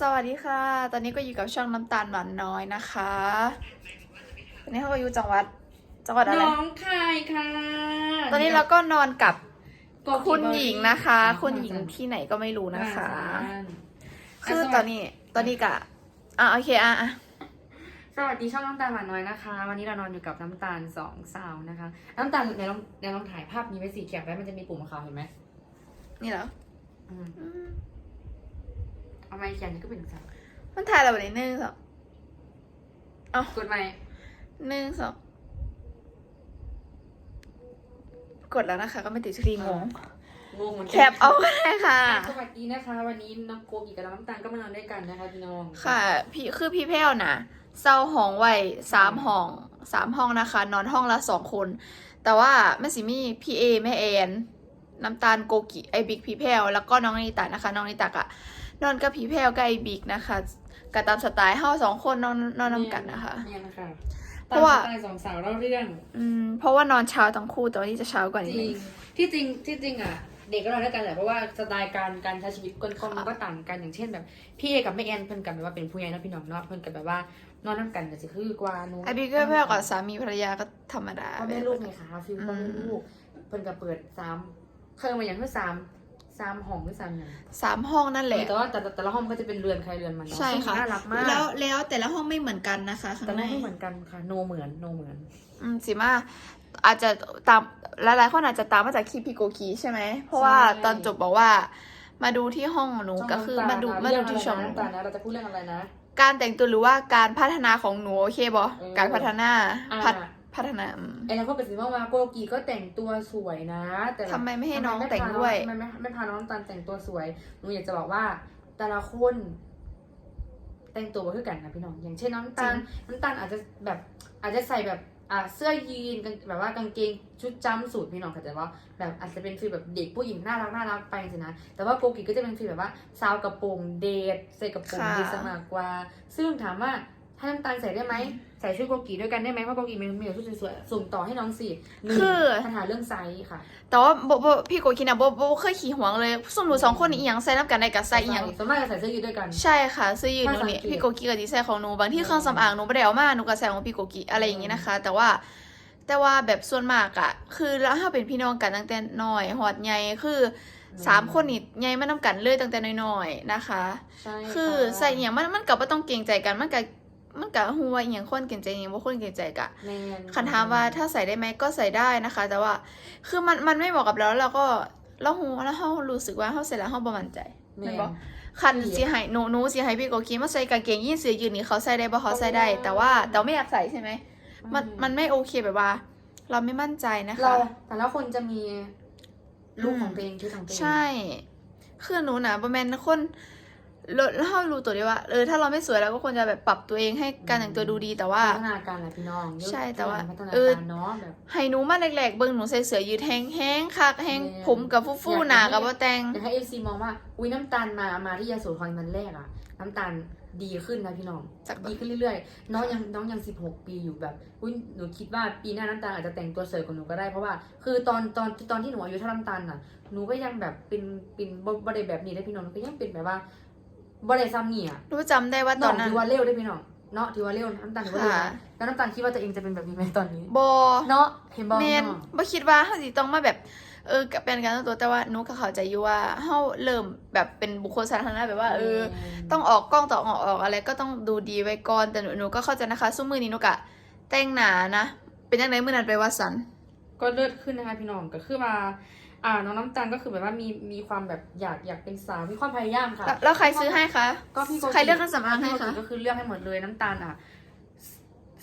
สวัสดีค่ะ ตอนนี้ก็อยู่กับช่องน้ำตาลหวานน้อยนะคะตอนนี้เขาก็อยู่จังหวัด จังหวัดอะไรน้องคายค่ะ ตอนนี้เราก็นอนกับโกกิคุณเบอร์หรี่ญิงนะคะ คุณหญิงที่ไหนก็ไม่รู้นะคะ คือตอนนี้ ตอนนี้กะอะโอเคอะอะสวัสดีช่องน้ำตาลหวานน้อยนะคะ วันนี้เรานอนอยู่กับน้ำตาลสองสาวนะคะ น้ำตาลในลองในลองถ่ายภาพนี้ไว้สีเขียวไว้มันจะมีปุ่มขาวเห็นไหมนี่เหรออืมอืม เอาไม้เขียนนี่ก็เป็นสังมันถ่ายเราแบบนี้หนึ่งสองกดไม้หนึ่งสองกดแล้วนะคะ ก็ไม่ติดสกรีนงงงงเหมือนกัแคปเอาก็ได้ค่ะสวัสดีนะคะ วันนี้น้องโกกิกับน้ำตาลก็มานอนด้วยกันนะคะพี่น้องค่ะ พี่คือพี่แพ้วนะเศร้าห้องไว้สามห้องสามห้องนะคะ นอนห้องละสองคน แต่ว่าแม่สิมีพี่เอแม่แอนน้ำตาลโกกิไอบิ๊กพี่แพ้วแล้วก็น้องนิตานะคะ น้องนิตากะ นอนกับพี่แพ้วกับไอบิ๊กนะคะก็ตามสไตล์เฮาสองคนนอนนอนนำกันนะคะ เนี่ยนะคะเพราะว่าตมสไตล์สองสาวเล่าเรื่องอืมเพราะว่านอนเช้าทั้งคู่แต่วันนี้จะเช้ากว่าจนิดรินึงงที่จริงที่จริงอะ เด็กก็นอนด้วยกันแหละเพราะว่าสไตล์การการใช้ชีวิตคนคนมันก็ต่างกันอย่างเช่นแบบ พี่เอกับแม่แอนเพิ่นกันแบบว่าเป็นผู้ใหญ่เนาะพี่น้องเนาะเพิ่นกันแบบว่านอนน้ำกันก็สิคือกว่าหนู ไอบิ๊กกับแพ้วกับสามีภรรยาก็ธรรมดา พ่อแม่ลูกไงคะฟิลพ่อแม่ลูกเพิ่นก็เปิดสามเคยมาอย่างคือสาม สามห้องหรือสามอย่างสามห้องนั่นแหละแต่ว่าแต่แต่แต่ละห้องก็จะเป็นเรือนใครเรือนมันเนาะใช่ค่ะซึ่งน่ารักมากแล้วแล้วแต่ละห้องไม่เหมือนกันนะคะข้างแต่ในไม่เหมือนกันค่ะโนเหมือนโนเหมือนอืมสิมาอาจจะตามหลายๆคนอาจจะตามมาจากคลิปพี่โกกีใช่ไหมเพราะว่าตอนจบบอกว่า มาดูที่ห้องหนูก็คือมาดูมาดูที่ช่องหนูน้ำตาลนะเราจะพูดเรื่องอะไรนะ การแต่งตัวหรือว่าการพัฒนาของหนูโอเคบอเออการพัฒนาอ่าพัฒ พัฒนาอืมไอ้เราก็เป็นสิว่ามาโกกีก็แต่งตัวสวยนะ แต่แบบทำไมไม่ให้น้องทำไมแต่งด้วยทำไมไม่ไม่พาน้องน้ำตาลแต่งตัวสวยหนูอยากจะบอกว่า แต่ละคนแต่งตัวบ่คือกันนะพี่น้อง อย่างเช่นน้ำตาลน้ำตาลอาจจะแบบอาจจะใส่แบบอ่าเสื้อยีนกางแบบว่ากางเกงชุดจำสูทพี่น้องเข้าใจว่าแบบอาจจะเป็นฟีลแบบเด็กผู้หญิงน่ารักน่ารักไปสินะแต่ว่าโกกิก็จะเป็นฟีลแบบว่าสาวกระโปรงเดทใส่กระโปรงค่ะดีสมากกว่า ซึ่งถามว่าถ้าน้ำตาลใส่ได้ไหม ใส่ชุดโกกิด้วยกันได้ไหมเพราะโกกิมีมีแต่ชุดสวยๆส่งต่อให้น้องสิหนึ่งคือ ปัญหาเรื่องไซส์ค่ะแต่ว่าโบโบพี่โกกีนะโบโบเคยขี่หวงเลยส่วนหนูสองคนนี่อีหยังใส่น้ำกันได้กับใส่อีหยัง ส่วนมากจะใส่เสื้อยืดด้วยกัน ใช่ค่ะเสื้อยืดหนูถ้าสันี่งเกตพี่โกกีกับดีไซน์ของหนูบางที่เครื่องสำอางหนูไม่ได้เอามาหนูก็ใส่ของพี่โกกีอะไรอย่างนี้นะคะ แต่ว่าแต่ว่าแบบส่วนมากอะคือแล้วถ้าเป็นพี่น้องกันตั้งแต่น้อยหอดใหญ่คือสามคนนี่ใหญ่มานํกันเลยตั้งแต่น้อยๆนะคะ ใช่คือค่ะใส่อหย่างมันมันก็บ่ต้องเกรงใจกันมันก็ มันก็ฮู้ว่าอหย่างคนเกรงใจอหย่างบ่คนเกรงใจกะ แม่นคันถามว่าถ้าใส่ได้ไหมก็ใส่ได้นะคะ แต่ว่าคือมันมันไม่เหมาะกับเราแล้วเราก็เราฮู้แล้วเรารู้สึกว่าเราใส่แล้วเราบ่มั่นใจแม่แม่นน บ่คันอีหลีสิให้หนูหนูสิให้พี่โกกีมาใส่กางเกงยีนเสื้อยืดนี่เขาใส่ได้บ่เขาใส่ได้ แต่ว่าแต่ว่าไม่อยากใส่ใช่ไหมมันมันไม่โอเคแบบว่า เราไม่มั่นใจนะคะเราแต่ละคนจะมีลูกของตัวเองที่ของตัวเอง ใช่ คือหนูนะประมาณคน เราเรารู้ตัวเดียวว่าเออถ้าเราไม่สวยเราก็ควรจะแบบปรับตัวเองให้การแต่งตัวดูดีแต่ว่าพัฒนาการแหละพี่น้องใช่แต่ว่าพัฒนาเออการเนาะแบบให้หนูมาแรกๆเบิ่งหนูใส่เสื้อยืดแห้งแห้งคักแห้งแม่ผมกับฟู่อยากๆหนาให้กับว่าแต่งอยากให้เอฟซีมองว่าอุ้ยน้ำตาลมามาที่ยาโสธรมันแรกอะน้ำตาลดีขึ้นนะพี่น้องจากดีขึ้นเรื่อยๆ น้องยังน้องยังสิบหกปีอยู่แบบอุ้ยหนูคิดว่าปีหน้าน้ำตาลอาจจะแต่งตัวสวยกว่าหนูก็ได้เพราะว่า คือตอนตอนตอนที่หนูอายุเท่าน้ำตาลน่ะหนูก็ยังแบบเป็นเป็นบ่บ่ได้แบบนี้ได้พี่น้องหนูก็ยังเป็นแบบว่า บ่ได้ซ้ำนี่อะหนูจำได้ว่าตน้ออนงนั้นถือว่าเร็วได้พี่น้องเนาะถือว่าเร็วน้ำตาลถือว่าเร็วค่ะนะแล้วน้ำตาลคิดว่าตัวเองจะเป็นแบบนี้ไหมตอนนี้ บอเนาะเห็นบอลแมนเนาะบ่คิดว่าเฮาสิต้องมาแบบ เออกับเป็นการแต่งตัวแต่ว่าหนูก็เข้าใจอยู่ว่าเฮาเริ่มแบบเป็นบุคคลสาธารณะแบบว่าเออ ต้องออกกล้องต่อออกออกอะไรก็ต้องดูดีไว้ก่อนแต่หนูหนูก็เข้าใจนะคะซุ้มมือนี้หนูกะแต่งหนานะ เป็นยังไงมือนั้นไปวัดสัน ก็เลิศขึ้นนะคะพี่น้องก็คือมา อ่าน้องน้ำตาลก็คือแบบว่ามีมีความแบบอยากอยากเป็นสาวมีความพยายามค่ะ แล้วแล้วใครซื้อให้คะก็พี่โกกิใครเลือกเครื่องสำอางให้พี่โกคะกิก็คือเลือกให้หมดเลยน้ำตาลอะ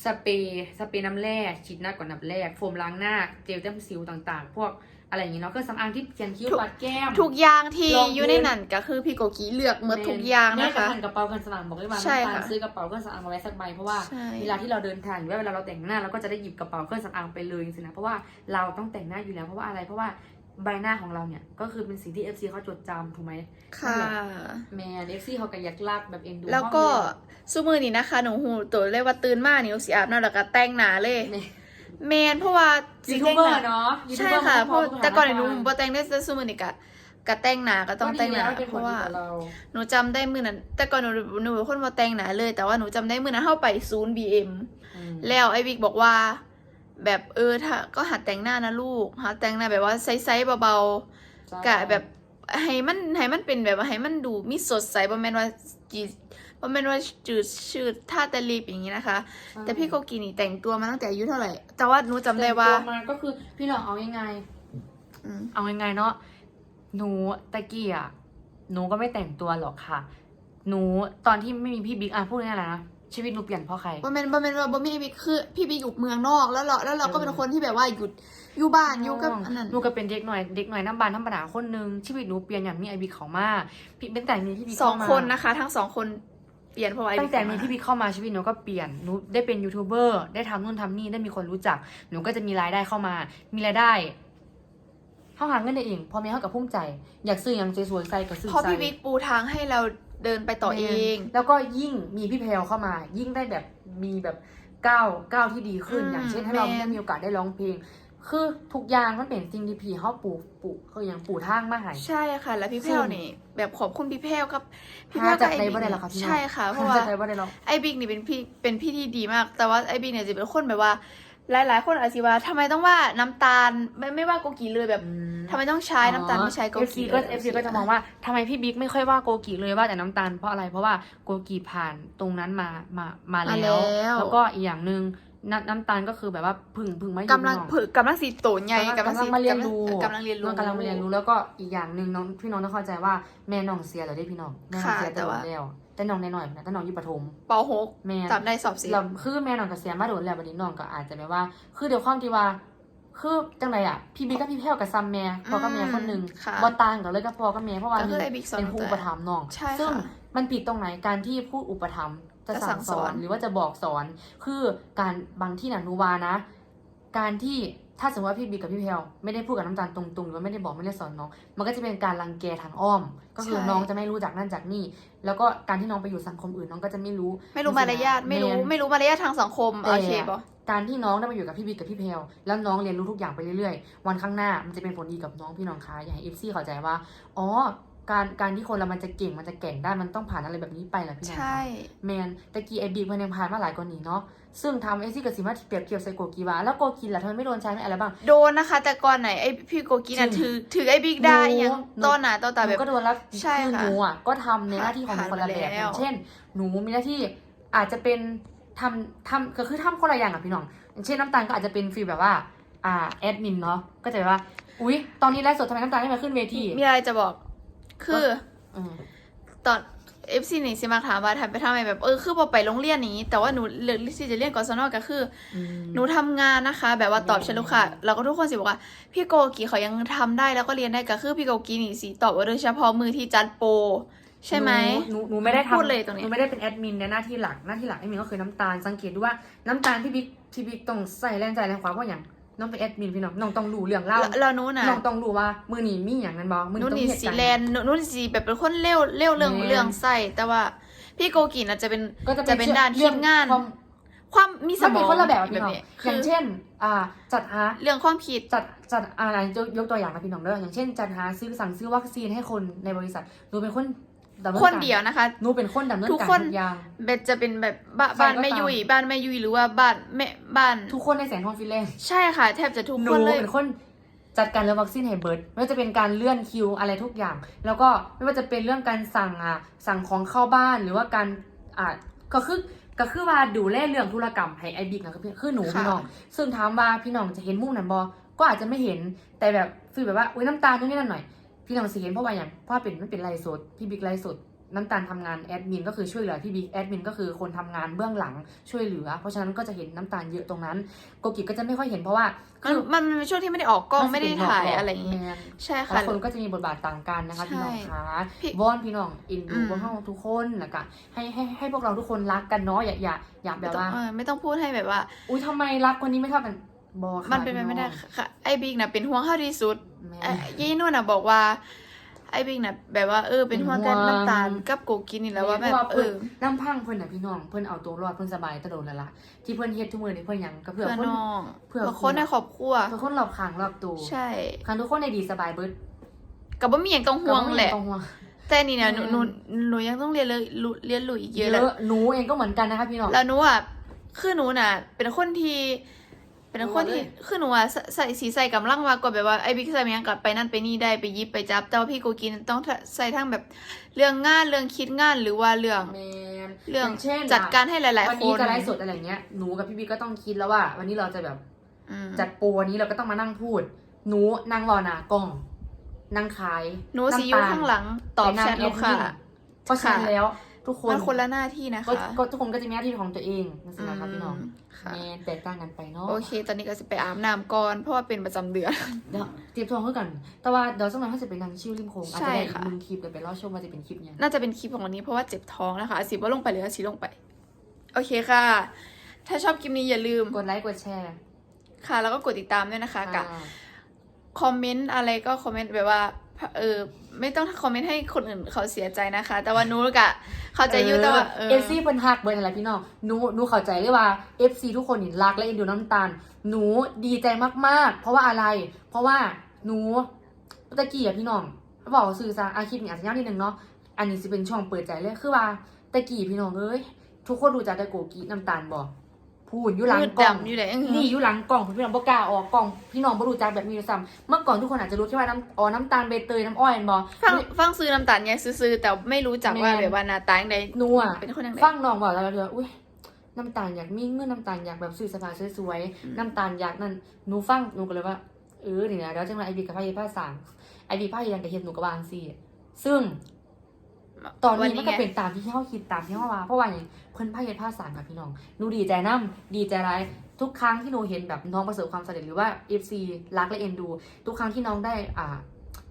สสเปรย์สเปรย์น้ำแร่ฉีดหน้าก่อนน้ำแรกโฟมล้างหน้าเจลแต้มสิวต่างๆ พวกอะไรอย่างงี้เนาะเครื่องสำอางที่เขียนคิ้วปัดแก้ม ทุกอย่างที่รองพื้นอยู่ในนั้นก็คือพี่โกกีเลือกเมื่อทุกอย่างแม่นะกระคะทันกระเป๋าเครื่องสำอางบอกเลยว่าใช่น้ำตาลค่ะซื้อกระเป๋าเครื่องสำอางมาไว้สักใบเพราะว่าใช่เวลาที่เราเดินทางหรือว่าเวลาเราแต่งหน้าเราก็จะได้หยิบกระเป๋าเครื่องสำอางไปเลยจริงๆนะเพราะว่าเราต้องแต่งหน้าอยู่แล้วเพราะว่าอะไรเพราะว่า ใบหน้าของเราเนี่ย ก็คือเป็นสิ่งที่ FC เขาจดจำถูกไหมค่ะ แมน FC เขาก็อยากลากแบบเอ็นดูแล้วก็ซุ้มมือนี้นะคะ หนูหูตัวเลยว่าตื่นมานี่หนูสีอาบน้ำแล้วก็แต่งหนาเลยแม่แมนเพราะว่ายูสิทูบแต่งเบอหร์น้าเนาะยูทูบใช่เบอร์ค่ะมันเพราะพอแต่ก่อนหนูสถาบ่แต่งได้แต่ซุ้มมือนี้กะกะแต่งหนาก็ต้องแต่งหนาก็ดีแล้วเป็นเพผลราะว่าดีกับเราหนูจำได้มือนั้นแต่ก่อนหนูหนูเป็นคนมาแต่งหนาเลย แต่ว่าหนูจำได้มือนั้นเข้าไปศูนย์บีเอ็มอืมแล้วไอ้บิ๊กบอกว่า แบบเออถ้าก็หัดแต่งหน้านะลูกหัดแต่งหน้าแบบว่าไซส์ๆเบาๆใช่กะแบบให้มันให้มันเป็นแบบว่าให้มันดูมีสดใสบ่แม่นว่าจีบ่แม่นว่าจืดชืดท่าแต่รีบอย่างนี้นะคะ แต่พี่โกกีนี่แต่งตัวมาตั้งแต่อายุเท่าไหร่ แต่ว่าหนูจำได้ว่าแต่งตัวมาก็คือพี่น้องเอาง่ายอืมๆเอาง่ายๆเนาะหนูตะกี้อะหนูก็ไม่แต่งตัวหรอกค่ะ หนูตอนที่ไม่มีพี่บิ๊กอะพูดง่ายๆนะ ชีวิตหนูเปลี่ยนเพราะใคร บ่แม่นบ่แม่นว่าบ่มีไอ้บิ๊กคือ พี่บิ๊กอยู่เมืองนอกแล้วเราแล้วเราก็เป็นคนที่แบบว่าหยุดอยู่บ้านอยู่กับอันนั้น หนูก็เป็นเด็กหน่อยเด็กหน่อยน้ำบานธรรมดาคนหนึงชีวิตหนูเปลี่ยนอย่างมีไอบิ๊กเขามาพี่เป็นแต่มีพี่บิ๊กสองเข้ามา คนนะคะ ทั้งสองคนเปลี่ยนเพราะว่าไอ้ตั้บิ๊งกแต่มีเข้าาพี่บิ๊กเข้ามาชีวิตหนูก็เปลี่ยนหนูได้เป็นยูทูบเบอร์ได้ทำนู่นทำนี่ได้มีคนรู้จักหนูก็จะมีรายได้เข้ามา มีรายได้เขาหาเงินได้เองพอมีเขากับพุ่มใจ อยากซื้ออย่างสวยๆใส่ก็ซื้อเพราะใส่พี่บิ๊กปูทางให้เรา เดินไปต่อเอง แล้วก็ยิ่งมีพี่แพลวเข้ามา ยิ่งได้แบบมีแบบก้าวก้าวที่ดีขึ้นอืมอย่างเช่นถ้าเราแม่นได้มีโอกาสได้ร้องเพลง คือทุกอย่างมันเป็นสิ่งที่พี่เขาปลูกปลูกคืออย่างปลูกทางมาใหายใช่ค่ะ แล้วพี่แพรวนี่แบบขอบคุณพี่แพรวกับพี่แพรหาวกัจากบไอ้ใดบิ๊กบ่ได้หรอคะพี่น้องใช่ค่ะเพราะว่าจากใดบ่ได้หรอกไอ้บิ๊กนี่เป็นพี่เป็นพี่ที่ดีมาก แต่ว่าไอ้บิ๊กเนี่ยจะเป็นคนแบบว่า หลายๆ คนอาจจะว่าทำไมต้องว่าน้ำตาลไม่ไม่ว่าโกกีเลยแบบทำไมต้องใช้น้ำตาลไม่ใช้โกเอฟกีซีก็เอฟซีก็จะมองว่าทำไมพี่บิ๊กไม่ค่อยว่าโกกีเลยว่าแต่น้ำตาลเพราะอะไรเพราะว่าโกกีผ่านตรงนั้นมามามามาแล้แล้ว ว แล้วก็อีกอย่างหนึ่งน้ำน้ำตาลก็คือแบบว่าพึ่งพึ่งมาอยู่กำลังน้องผึกกำลังสีโตนใหญ่กำลังสีมาเรียนรู้ กำลังเรียนรู้ น้องกำลังมาเรียนรู้แล้วก็อีกอย่างหนึ่งน้องพี่น้องต้องเข้าใจว่าแม่น้องเสียแล้วได้พี่น้องแม่น้องค่ะเสียแต่แต่ว่าแล้ว แต่น้องน้อยๆนะแต่น้องอยู่ปฐมปหกแม่จำได้สอบสีเราคือแม่น้องก็เสียมาโดนแล้วบัดนี้น้องก็อาจจะแบบว่า คือเดี๋ยวความที่ว่า คือจังไรอะ พี่บิ๊กกับพี่แพ้วกับซัมแม่พ่อกับแม่คนหนึ่งค่ะบ่ต่างกันเลยกับพ่อกับแม่เพราะว่าก็คือนี่ไอ้บิ๊กสอนเป็นผู้อุปถัมภ์น้อง ใช่ค่ะซึ่งมันผิดตรงไหนการที่ผู้อุปถัมภ์จะจะสั่สั่งงสสออนนหรือว่าจะบอกสอน คือการบางที่น่ะหนูวานะ การที่ ถ้าสมมติว่าพี่บิ๊กกับพี่แพลวไม่ได้พูดกับน้ำตาลตรงๆหรือว่าไม่ได้บอกไม่ได้สอนน้อง มันก็จะเป็นการรังแกทางอ้อม ก็คือใช่ น้องจะไม่รู้จากนั่นจากนี่ แล้วก็การที่น้องไปอยู่สังคมอื่นน้องก็จะไม่รู้ ไม่รู้มารยาทไม่รู้แนไม่รู้มารยาททางสังคมแต่ โอเคปะการที่น้องได้มาอยู่กับพี่บิ๊กกับพี่เพลแล้วน้องเรียนรู้ทุกอย่างไปเรื่อยๆ วันข้างหน้ามันจะเป็นผลดีกับน้องพี่น้องคะอยากให้เอฟซีเข้าใจว่า อ๋อ การการที่คนเรามันจะเก่งมันจะแกร่งได้มันต้องผ่านอะไรแบบนี้ไปแหละพี่น้องใช่คะแมนตะกี้ไอบิ๊กมันยังผ่านมาหลายกว่านี้เนาะซึ่งทำเอฟซีกับสิมาเปรียบเทียบใส่โกกีวาแล้วโกกีล่ะทำไมไม่โดนใช้ไม่อะไรบ้าง โดนนะคะ แต่ก่อนไหนไอพี่โกกีน่ะจริงถือถือไอบิ๊กได้หนูยังหนูต้นหนาต้นตาหแบนูบก็โดนแล้วใช่คือค่ะหนูอะก็ทำในหน้าที่ของหนูผ่านคนละแบบมาแล้วอย่างเช่น หนูมีหน้าที่อาจจะเป็นทำทำก็คือทำคนละอย่างอะพี่น้องอย่างเช่นน้ำตาลก็อาจจะเป็นฟีลแบบว่าอ่าแอดมินเนาะก็จะแบบว่า อุ๊ย ตอนนี้ไลฟ์สดทำไมน้ำตาลไม่มาขึ้นเวทีมีอะไรจะบอก คืออืมตอนเอฟซีนี่สิมาถามว่าทำไปทำไมแบบเออคือพอไปโรงเรียนนี้ แต่ว่าหนูเลือกที่จะเรียนกศนก็คืออืมหนูทำงานนะคะ แบบว่าตอบอืมเชญลูกค่ะแล้วก็ทุกคนสิบอกว่าพี่โกกีเขายังทำได้แล้วก็เรียนได้ก็คือพี่โกกีนี่สิตอบว่าโดยเฉพาะมือที่จัดโปรใช่ไหมหนูหนูหนูไม่ได้พูดทำเลยตรงนี้หนูไม่ได้เป็นแอดมินในหน้าที่หลักหน้าที่หลักแอดมินก็คือน้ำตาลสังเกตดูว่าน้ำตาลพี่บิ๊กพี่บิ๊กต้องใส่แรงใจแรงความว่าอย่าง น้องเป็นแอดมินพี่น้องน้องต้องรู้เรื่องเล่าแล้วแล้วหนู้นน่ะน้องต้องรู้ว่ามือหนีมีอย่างนั้นบอมือหนู้นต้องนี่เหตุสีการณ์แลนหนูหนู้นสีแบบเป็นคนเร็วเร็วเรื่องแม่นเรื่องใส่แต่ว่าพี่โกกีน่ะจะเป็นก็จะจะเป็นด้านทีมงานความความมีสมันมมีองคนละแบบอะพี่น้องนี้อคืย่างเช่น อ่า จัดหาเรื่องความคิดจัดจัดอะไรยกยกตัวอย่างนะพี่น้องเด้ออย่างเช่น จัดหาซื้อสั่งซื้อวัคซีนให้คนในบริษัทหนูเป็นคน ดำเนินคนการเดียวนะคะ หนูเป็นคนดำเนินทุกการคน ทุกอย่าง เบสจะเป็นแบบบ้าใครบ้านก็แม่ตาม ยุยบ้านแม่ยุยหรือว่าบ้านแม่บ้าน ทุกคนในแสงทองฟิลแลนด์ใช่ค่ะ แทบจะทุกหคนูนเลย เป็นคนจัดการเรื่องวัคซีนให้เบิร์ดไม่ว่าจะเป็นการเลื่อนคิวอะไรทุกอย่าง แล้วก็ไม่ว่าจะเป็นเรื่องการสั่งอะสั่งของเข้าบ้านหรือว่าการอ่าก็คือก็คือว่าดูแลเรื่องธุรกรรมให้ไอบิ๊กนะคือพี่คือหนูค่ะ พี่น้อง ซึ่งถามว่าพี่น้องจะเห็นมุมนั้นบอก็อาจจะไม่เห็นแต่แบบฟีลแบบว่าอุ้ยน้ำตาลนู่นนี่นั่นหน่อย พี่น้องสิเห็นเพราะว่าอย่างเพราะว่าเป็นไม่เป็นไลฟ์สดพี่บิ๊กไลฟ์สดน้ำตาลทำงานแอดมินก็คือช่วยเหลือพี่บิ๊กแอดมินก็คือคนทำงานเบื้องหลังช่วยเหลือ เพราะฉะนั้นก็จะเห็นน้ำตาลเยอะตรงนั้น โกกิก็จะไม่ค่อยเห็นเพราะว่ามันมันมันเป็นช่วงที่ไม่ได้ออกกล้องไม่ได้ถ่ายอะไรอย่างเงี้งี้ยใช่แต่ค่ะละคนก็จะมีบทบาทต่างกันนะคะใช่พี่น้องคะพี่วอนพี่น้องอินดูอืมพวกเราทุกคนแล้วก็ให้ให้ให้พวกเราทุกคนรักกันเนาะอย่าอย่าอย่าแบไม่บต้องว่าเออไม่ต้องพูดให้แบบว่า อุ้ยทำไมรักคนนี้ไม่เท่ากัน บอค่ะมันเป็นไปไม่ได้พี่องค่ะไอ้บิ๊กน่ะเป็นห่วงเข้าที่สุดแม่ไอ้ยี่นุ่นน่ะบอกว่า ไอ้บิ๊กน่ะ แบบว่าเออเป็นห่วงแต่เป็นห่วง น้ำตาลกับโกกินนี่แหล้วว่าแบบเพระเอเพิ่นอ น้ำพังเพิ่นน่ะพี่น้องเพิ่นเอาตัวรอดเพิ่นสบายตะโดนแล้วล่ะที่เพิ่นเฮ็ดทุกมื้อนี่เพิ่นหยังก็เพื่เพื่ออคน น้องเพื่อเพื่อคนในครอบครัว เพื่อคนรอบข้างรอบตัวใช่คันทุกคนในดีสบายเบิดกับบ่มีอย่างต้องห่วงแหละต้องห่วง แต่นี่เนี่ยหนูอืม หนูหนูยังต้องเรียนเลยรู้เรียนรู้อีกเยเยอะเลยอะหนูเองก็เหมือนกันนะคะพี่น้อง แล้วหนูอะคือหนูน่ะ เป็นคนที่ เป็นคนที่รู้เลยคือหนูอะใส่ใส่สีใส่กำลังมากกว่าแบบว่าไอ้บิ๊กใส่ยังกลับไปนั่นไปนี่ได้ไปยิบไปจับ แต่ว่าพี่โกกินต้องใส่ทั้งแบบเรื่องงานเรื่องคิดงานหรือว่าเรื่อง แมนเรื่องย่าเช่นจัดการให้หลาย วันๆคนี้น จะไลฟ์สดอะไรเงี้ยหนูกับพี่บีก็ต้องคิดแล้วว่า วันนี้เราจะแบบอืม จัดโปรวันนี้เราก็ต้องมานั่งพูด หนูนั่งรอหนากล้อง นั่งขายหนูสิอยู่ข้างหลังตอบแชทลูกค้า เพราะฉะนั้นแล้ว ทุกคนมันคนละหน้าที่นะก็คะ ก็ทุกคนก็จะมีหน้าที่ของตัวเองนั่นสินะคะพี่น้องมค่ะแมนแตกต่างกันไปเนาะโอเค ตอนนี้ก็จะไปอาบน้ำก่อนเพราะว่าเป็นประจำเดือนเดี๋ยวเตรียมตัวเพื่อกัน แต่ว่าเดี๋ยวสักหน่อยเขาจะเป็นนางชิวริมโขงอาจใช่จะได้อีกค่ะหนึ่งคลิปเดี๋ยวไปเล่าชมว่าจะเป็นคลิปเนี้ยน่าจะเป็นคลิปของวันนี้เพราะว่าเจ็บท้องนะคะสิว่าลงไปหรือว่าสิลงไป โอเคค่ะ ถ้าชอบคลิปนี้อย่าลืมกดไลค์กดแชร์ ค่ะ แล้วก็กดติดตามด้วยนะคะกับค่ะคอมเมนต์อะไรก็คอมเมนต์แบบว่าเออไม่ต้องคอมเมนต์ให้คนอื่นเขาเสียใจนะคะ แต่ว่านูกะ เข้าใจอยุ่แต่ว่าเออ เอฟซีเพิ่นฮักเบิร์อะไรพี่น้องหนูหนูเข้าใจเลยว่าเอฟซีทุกคนนี่รักและเอ็นดูน้ำตาล หนูดีใจมากๆ เพราะว่าอะไร เพราะว่าหนูตะกี้อะพี่น้องบอกสื่อสารอาคลิปนี้อาจจะยาวนิดนึงเนาะอันนี้สิเป็นช่องเปิดใจเลยคือว่าตะกี้พี่น้องเอ้ยทุกคนรู้จักแต่โกกีน้ำตาลบอก พูดอยู่หลังมืดกล้องดำอยู่เลยอื้อหือ นี่อยู่หลังกล่องพี่น้องบ่กล้าออกกล่องพี่น้องบ่รู้จักแบบนี้ด้วยซ้ำเมื่อก่อนทุกคนอาจจะรู้แค่ว่าน้ำอ๋อน้ำตาลใบเตยน้ำอ้อยแม่นบ่ ฟังฟังซื้อน้ำตาลไงซื้อๆแต่ไม่รู้จักว่าแม่ แบบว่าหนาตาอย่างใดนัว เป็นคนอย่างไรฟังน้องบอกแล้วเดี๋ยวอุ้ยน้ำตาลอยากมีเงินน้ำตาลอยากแบบซื้อเสภาสวยอืม ๆน้ำตาลอยากนั่นหนูฟังหนูก็เลยว่าเออนี่นะเดี๋ยวจังไรไอบีกับพายผ้าสางไอบีผ้ายังกับเฮ็ดหนูก็วาจั่งซี่ ซึ่ง ตอนนี้มันก็ไงเป็นตามที่เขาคิดตามที่เขาว่า เพราะว่าอย่างเพิ่นพายผ้าสางค่ะพี่น้องหนูดีใจน้ำดีใจไรายทุกครั้งที่หนูเห็นแบบน้องประสบความสำเร็จหรือว่า FC รักและเอ็นดู ทุกครั้งที่น้องได้อ่า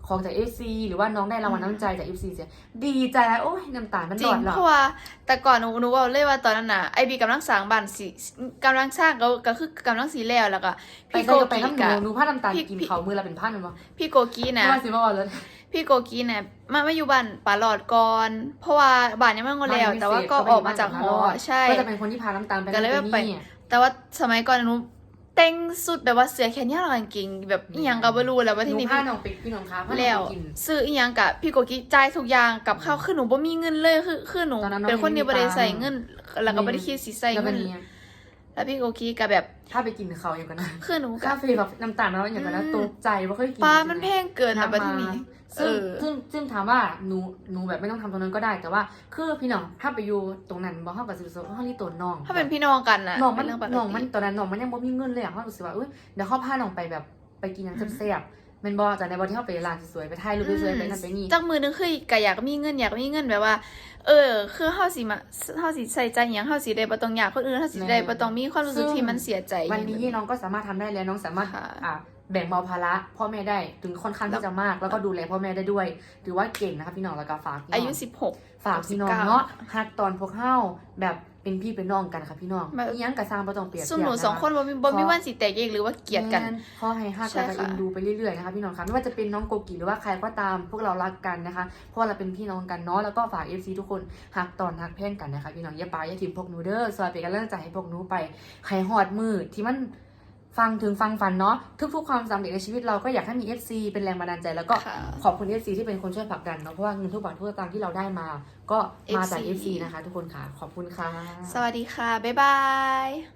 ของจาก FC หรือว่าน้องได้รางวัลน้ำใจจาก FC เสียดีใจโอ้ยน้ำตาลมันจดริองดหรอเพราะว่า แต่ก่อนหนูหนูบอกเลยว่าตอนนั้นน่ะไอบีกำลังสร้างบ้านสีกำลังสร้างก็ก็คือกำลังสีแล้วแล้วก็ไปพี่ใส่โกก็ไปกีน้ำหนูกับหนูผ้าน้ำตาลพี่กินพี่เขามือละเป็นพันมันบ่พี่โกกีนะไม่ว่าสิบ่ว่าเลย พี่โกกีเนี่ยมามาอยู่บ้านป่าหลอดก่อน เพราะว่าบ้านยังไม่งอแล้ว แต่ว่าก็ออกมาจากหอใช่ก็จะเป็นคนที่พาน้ำตาลไปก็เลยนั่นไปนี่แต่ว่าสมัยก่อนหนูแต่งสุดแบบว่าเสื้อแขนยาวกางเกงแบบอีหยังก็บ่รู้แล้วว่าหที่นูนี่ผ้าพี่น้องไปพี่น้องค้าผ้าน้แล้วองไปกินซื้ออีหยังกับพี่โกกิจ่ายทุกอย่างกับข้าวคือหนูบ่มีเงินเลยคือคือหนูตอนนั้นน้องเป็นคนที่บ่ได้ไม่มีตังค์ใส่เงิน แล้วก็บ่ได้คิดสิใส่แล้วเงิมันนนี้แล้วพี่โกกิก็แบบถ้าไปกินเขาอย่างกันนะคือหนูคาก็เฟ่แบบน้ำตาลแล้วอย่างกันนะอืมตกใจว่าเคยกินปลาจริงๆมันแพงเกินนะบัดทีนี้เอ ซึ่งอซึ่งซึ่งถามว่าหนูหนูแบบไม่ต้องทำตรงนั้นก็ได้ แต่ว่าคือพี่น้องถ้าไปอยู่ตรงนั้นบ่เฮากับสิรู้เฮารีตัวน้องถ้าเป็นพี่น้องกันน่ะน้องมันเป็เรื่องปกน้องมันติตอนนั้นน้องมันยังบ่มีเงินเลยอะเขารู้สึกว่าเอ้ยเดี๋ยวเขาพาน้องไปแบบไปกินหยังแซ่บๆแม่นบ่จากในบ่ที่เขาไปร้านสวยๆไปถ่ายรูปสวยๆไปนั่นไปนี่จักมือนึงคือก็อยากมีเงินอยากมีเงินแบบว่า เออ คือเฮาสิมาเฮาสิใส่ใจหยังเฮาสิได้บ่ต้องอยากคนอื่นเฮาสิได้บ่ต้องมีความรู้สึกที่มันเสียใจวันนี้น้องก็สามารถทำได้แล้วน้องสามารถค่ะอ่า แบ่งเบาภาระพ่อแม่ได้ถึงค่อนข้างที่จะมาก แล้วก็ดูแลพ่อแม่ได้ด้วย ถือว่าเก่งนะคะพี่น้องแล้วก็ฝากพี่น้อาองยุ16ฝากพี่น้อง19เนาะฮักตอนพวกเฮาแบบเป็นพี่เป็นน้องกันค่ะพี่น้องแบบอิหยังกระซางบ่ต้องเปรียบซุ่มเทียหนูบะะสองคนบ่มีบ่มีวันสิแตกเองหรือว่าเกลียดกันแม่ขอให้ฮักใช่แล้วก็ค่ะเอ็นดูไปเรื่อยๆนะคะพี่น้องคะไม่ว่าจะเป็นน้องโกกิหรือว่าใครก็ตามพวกเรารักกันนะคะเพราะว่าเราเป็นพี่น้องกันเนาะแล้วก็ฝาก FC ทุกคนฮักตอนฮักแพ่งกันนะคะพี่น้องอย่าปาอย่าถิ่มพวกหนูเด้อสวัสดีกันเรื่องใจให้พวกหนูไปให้ฮอดมือที่มัน ฟังถึงฟังฝันเนาะทุกๆความสำเร็จในชีวิตเราก็อยากให้มี FC เป็นแรงบันดาลใจแล้วก็ค่ะ ขอบคุณ FC ที่เป็นคนช่วยผลักดันเนาะเพราะว่าเงินทุกบาททุกสตางค์ที่เราได้มา ก็มาจาก FC FC นะคะ ทุกคนค่ะขอบคุณค่ะ สวัสดีค่ะ บ๊ายบาย